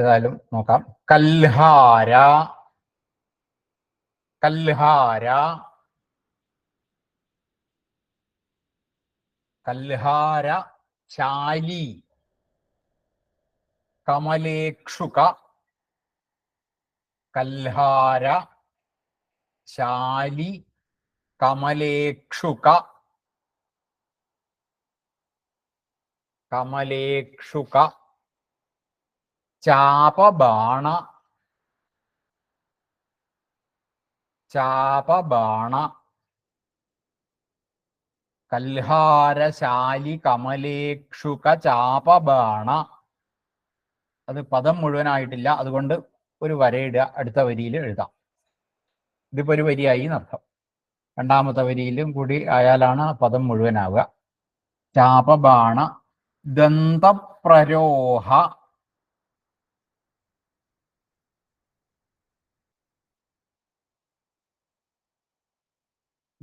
ഏതായാലും നോക്കാം. കൽഹാര. കൽഹാര. കൽഹാര ചാലി കമലേക്ഷുക. കൽഹാര ചാലി കമലേക്ഷുക. കമലേക്ഷുക. ചാപബാണ. ചാപബാണ. കൽഹാരശാലി കമലേക്ഷുക ചാപബാണ. അത് പദം മുഴുവനായിട്ടില്ല. അതുകൊണ്ട് ഒരു വരയിടുക. അടുത്ത വരിയിൽ എഴുതാം. ഇതിപ്പോ ഒരു വരിയായി എന്നർത്ഥം. രണ്ടാമത്തെ വരിയിലും കൂടി ആയാലാണ് പദം മുഴുവനാവുക. ചാപബാണ. ദന്തപ്രരോഹ.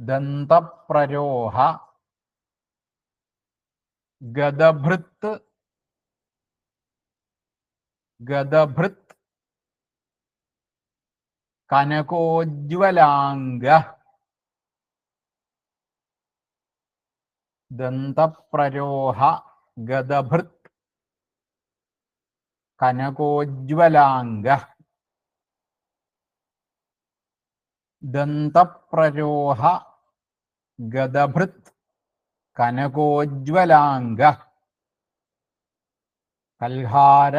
ദന്തപ്രരോഹ ഗദഭൃത്ത് ഗദഭൃത് കനകോജ്വലാംഗ ദന്തപ്രരോഹ ഗദഭൃത് കനകോജ്വലാംഗ ദന്തപ്രരോഹ ഗദഭൃത് കനകോജ്വലാംഗ. കൽഹാര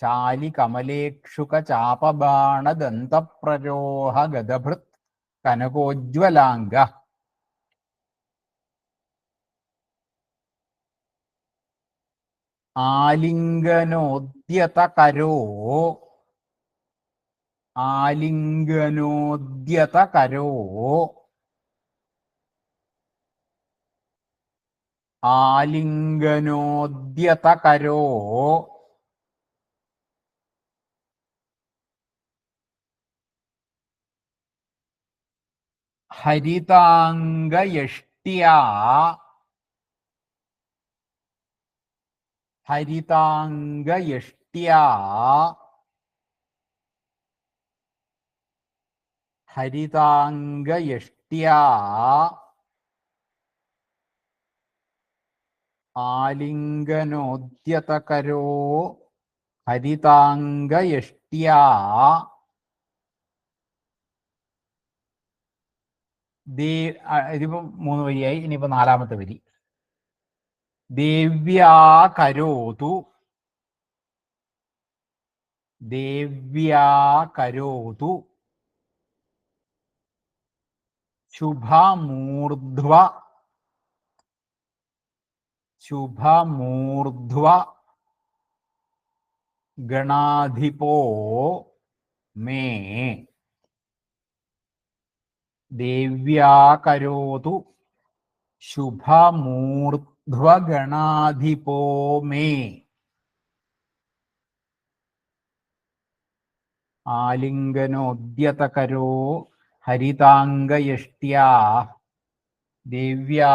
ശാലി കമലേക്ഷുക ചാപബാണ ദന്തപ്രരോഹ ഗദഭൃത് കനകോജ്വലാംഗ. ആലിംഗനോദ്യതകരോ ആലിംഗനോദ്യതകരോ ആലിംഗനോദ്യതകരോ? ഹരിതാംഗയഷ്ട്യാ. ഹരിതാംഗയഷ്ട്യാ. ഹരിതാംഗയഷ്ട്യാ. ആലിംഗനോദ്യതകരോ ഹരിതാംഗയഷ്ട്യാ ദേ ഇതിപ്പോ മൂന്ന് വരിയായി ഇനിയിപ്പോ നാലാമത്തെ വരി. ദേവ്യാ കരോതു ദേവ്യാ കരോതു ശുഭമൂർധ്വ ശുഭമൂർധ്വ ഗണാധിപോ മേ. ദേവ്യാകരോതു ശുഭമൂർധ്വഗണാധിപോ മേ. ആലിംഗനോദ്യതകരോ ഹരിതാംഗയഷ്ട്യാ ദേവ്യാ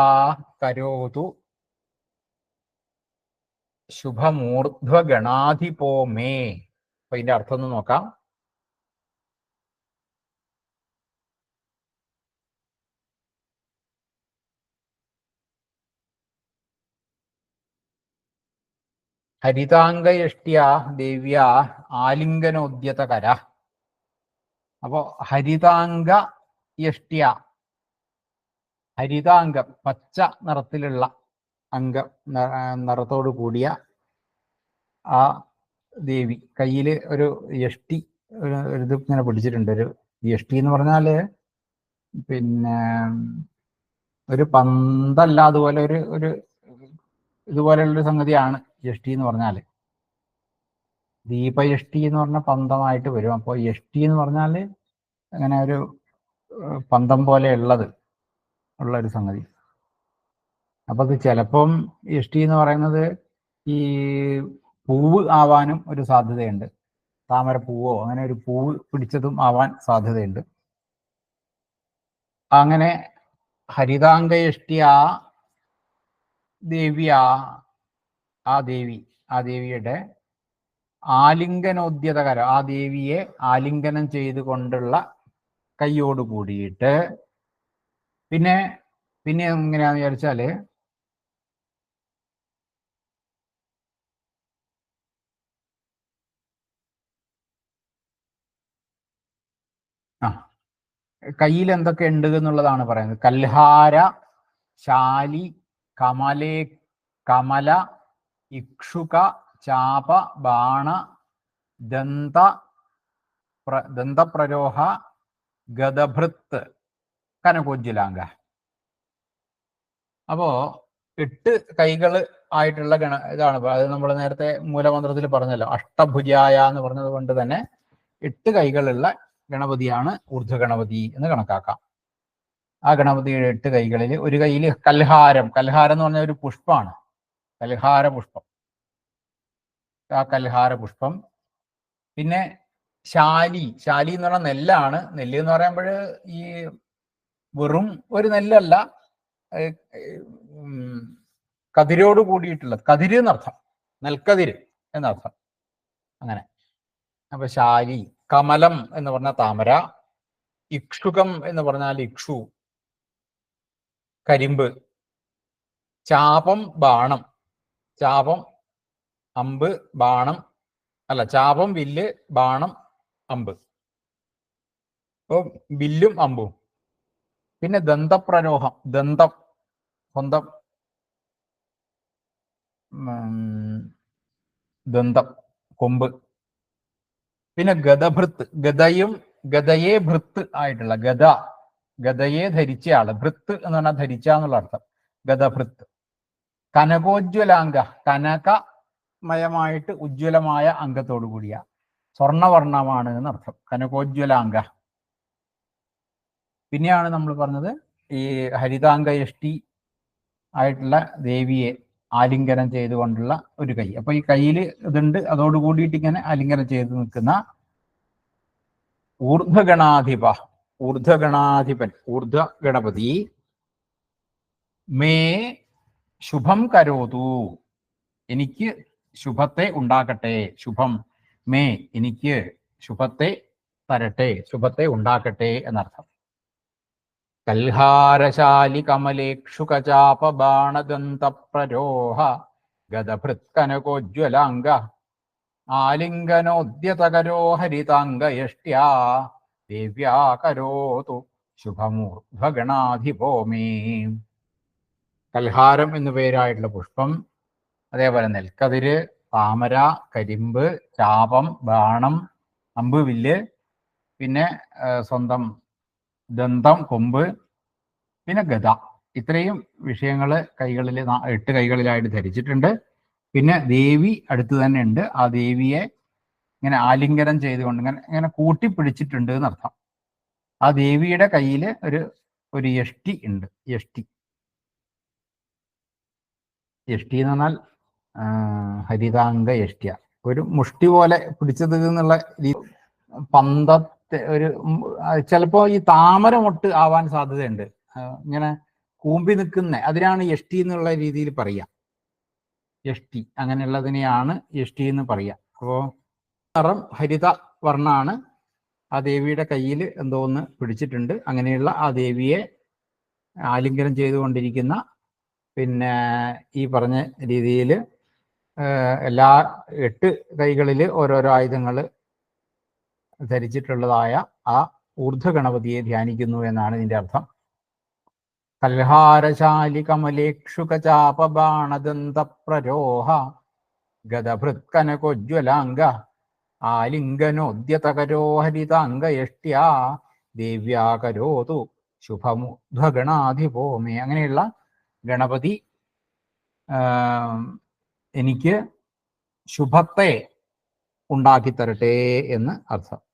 കരോതു ശുഭമൂർധ്വഗണാധിപോ മേ. അപ്പൊ ഇതിന്റെ അർത്ഥം ഒന്ന് നോക്കാം. ഹരിതാംഗയഷ്ട്യ ദേവ്യ ആലിംഗനോദ്യതകര. അപ്പോ ഹരിതാംഗ യഷ്ട്യ ഹരിതാംഗം പച്ച നിറത്തിലുള്ള അംഗം നിറത്തോടു കൂടിയ ആ ദേവി. കയ്യിൽ ഒരു യഷ്ടി ഒരു ഇത് ഇങ്ങനെ പിടിച്ചിട്ടുണ്ട്. ഒരു യഷ്ടി എന്ന് പറഞ്ഞാൽ പിന്നെ ഒരു പന്തല്ല അതുപോലെ ഒരു ഒരു ഇതുപോലെയുള്ളൊരു സംഗതിയാണ് യഷ്ടി എന്ന് പറഞ്ഞാൽ. ദീപയഷ്ടി എന്ന് പറഞ്ഞ പന്തമായിട്ട് വരും. അപ്പോൾ യഷ്ടി എന്ന് പറഞ്ഞാൽ അങ്ങനെ ഒരു പന്തം പോലെ ഉള്ളത് ഉള്ള ഒരു സംഗതി. അപ്പൊ അത് ചിലപ്പം ഇഷ്ടി എന്ന് പറയുന്നത് ഈ പൂവ് ആവാനും ഒരു സാധ്യതയുണ്ട്. താമര പൂവോ അങ്ങനെ ഒരു പൂവ് പിടിച്ചതും ആവാൻ സാധ്യതയുണ്ട്. അങ്ങനെ ഹരിതാംഗയഷ്ടിയ ദേവി ആ ആ ദേവി ആ ദേവിയുടെ ആലിംഗനോദ്യതകര ആ ദേവിയെ ആലിംഗനം ചെയ്തുകൊണ്ടുള്ള കൈയോട് കൂടിയിട്ട് പിന്നെ പിന്നെ എങ്ങനെയാന്ന് വിചാരിച്ചാൽ ആ. കയ്യിൽ എന്തൊക്കെ ഉണ്ട് എന്നുള്ളതാണ് പറയുന്നത്. കൽഹാര ശാലി കമലേ കമല ഇക്ഷുക ചാപ ബാണ ദന്ത പ്ര ദന്തപ്രരോഹ ഗതഭൃത്ത് കനകോജ്ജിലാങ്ക അപ്പോ എട്ട് കൈകൾ ആയിട്ടുള്ള ഗണ ഇതാണ്. അത് നമ്മൾ നേരത്തെ മൂലമന്ത്രത്തിൽ പറഞ്ഞല്ലോ. അഷ്ടഭുജായ എന്ന് പറഞ്ഞത് കൊണ്ട് തന്നെ എട്ട് കൈകളുള്ള ഗണപതിയാണ് ഊർധ്വഗണപതി എന്ന് കണക്കാക്കാം. ആ ഗണപതിയുടെ എട്ട് കൈകളിൽ ഒരു കൈയിൽ കൽഹാരം കൽഹാരം എന്ന് പറഞ്ഞ ഒരു പുഷ്പമാണ് കൽഹാര പുഷ്പം. ആ കൽഹാര പുഷ്പം. പിന്നെ ശാലി ശാലി എന്ന് പറഞ്ഞ നെല്ലാണ്. നെല്ല് എന്ന് പറയുമ്പോൾ ഈ വെറും ഒരു നെല്ലല്ല കതിരോട് കൂടിയിട്ടുള്ളത് കതിര് എന്നർത്ഥം. നെൽക്കതിര് എന്നർത്ഥം. അങ്ങനെ. അപ്പൊ ശാലി കമലം എന്ന് പറഞ്ഞ താമര ഇക്ഷുകം എന്ന് പറഞ്ഞാൽ ഇക്ഷു കരിമ്പ് ചാപം ബാണം ചാപം അമ്പ് ബാണം അല്ല ചാപം വില്ല് ബാണം അമ്പ്. അപ്പോൾ വില്ലും അമ്പും. പിന്നെ ദന്തപ്രരോഹം ദന്തം സ്വന്തം ദന്തം കൊമ്പ്. പിന്നെ ഗതഭൃത്ത് ഗതയും ഗതയെ ഭൃത്ത് ആയിട്ടുള്ള ഗത ഗതയെ ധരിച്ച ആൾ ഭൃത്ത് എന്ന് പറഞ്ഞാൽ ധരിച്ച എന്നുള്ള അർത്ഥം. ഗതഭൃത്ത് കനകോജ്വലാംഗ കനകമയമായിട്ട് ഉജ്ജ്വലമായ അംഗത്തോടു കൂടിയ സ്വർണവർണമാണ് എന്നർത്ഥം കനകോജ്വലാംഗ. പിന്നെയാണ് നമ്മൾ പറഞ്ഞത് ഈ ഹരിതാംഗയഷ്ടി ആയിട്ടുള്ള ദേവിയെ ആലിംഗനം ചെയ്തുകൊണ്ടുള്ള ഒരു കൈ. അപ്പൊ ഈ കയ്യിൽ ഇതുണ്ട്. അതോട് കൂടിയിട്ട് ഇങ്ങനെ ആലിംഗനം ചെയ്ത് നിൽക്കുന്ന ഊർധ്വഗണാധിപ ഊർധ്വഗണാധിപൻ ഊർധ്വ ഗണപതി മേ ശുഭം കരോതു. എനിക്ക് ശുഭത്തെ ഉണ്ടാക്കട്ടെ. ശുഭം മേ എനിക്ക് ശുഭത്തെ തരട്ടെ. ശുഭത്തെ ഉണ്ടാക്കട്ടെ എന്നർത്ഥം. കൽഹാരശാലി കമലേക്ഷു ബാണദന്ത പ്രരോഹ ഗതഭൃത്കനകോജ്വലാംഗ ആലിംഗനോദ്യതകരോ ഹരിതാംഗയഷ്ട്യാ ദേവ്യാ കരോതു കൽഹാരം എന്നു പേരായിട്ടുള്ള പുഷ്പം അതേപോലെ നെൽക്കതിര് താമര കരിമ്പ് ചാപം ബാണം അമ്പുവില്ല് പിന്നെ സ്വന്തം ദന്തം കൊമ്പ് പിന്നെ ഗത ഇത്രയും വിഷയങ്ങൾ കൈകളിൽ എട്ട് കൈകളിലായിട്ട് ധരിച്ചിട്ടുണ്ട്. പിന്നെ ദേവി അടുത്ത് തന്നെ ഉണ്ട്. ആ ദേവിയെ ഇങ്ങനെ ആലിംഗനം ചെയ്തുകൊണ്ട് ഇങ്ങനെ ഇങ്ങനെ കൂട്ടിപ്പിടിച്ചിട്ടുണ്ട് എന്നർത്ഥം. ആ ദേവിയുടെ കയ്യിൽ ഒരു ഒരു യഷ്ടി ഉണ്ട്. യഷ്ടി. യഷ്ടി എന്ന് പറഞ്ഞാൽ ഹരിതാംഗ യഷ്ടിയ. ഒരു മുഷ്ടി പോലെ പിടിച്ചത് എന്നുള്ള പന്തത്തെ ഒരു ചിലപ്പോ ഈ താമര മൊട്ട് ആവാൻ സാധ്യതയുണ്ട്. ഇങ്ങനെ കൂമ്പി നിൽക്കുന്ന അതിനാണ് യഷ്ടി എന്നുള്ള രീതിയിൽ പറയാ. യഷ്ടി അങ്ങനെയുള്ളതിനെയാണ് യഷ്ടി എന്ന് പറയാ. അപ്പോ നിറം ഹരിത വർണാണ്. ആ ദേവിയുടെ കയ്യിൽ എന്തോ ഒന്ന് പിടിച്ചിട്ടുണ്ട്. അങ്ങനെയുള്ള ആ ദേവിയെ ആലിംഗനം ചെയ്തുകൊണ്ടിരിക്കുന്ന പിന്നെ ഈ പറഞ്ഞ രീതിയിൽ എല്ലാ എട്ട് കൈകളിൽ ഓരോരോ ആയുധങ്ങൾ ധരിച്ചിട്ടുള്ളതായ ആ ഊർധ്വഗണപതിയെ ധ്യാനിക്കുന്നു എന്നാണ് ഇതിന്റെ അർത്ഥം. കൽഹാരശാലി കമലേക്ഷുകചാപബാണദന്ത പ്രരോഹ ഗതഭൃത്കനകോജ്വലാംഗ ആലിംഗനോദ്യതകരോ ഹരിതാംഗയഷ്ട്യാ ദേവ്യാ ശുഭമുധ്വഗണാധിപോ മേ. അങ്ങനെയുള്ള ഗണപതി എനിക്ക് ശുഭത്തെ ഉണ്ടാക്കി തരട്ടെ എന്ന് അർത്ഥം.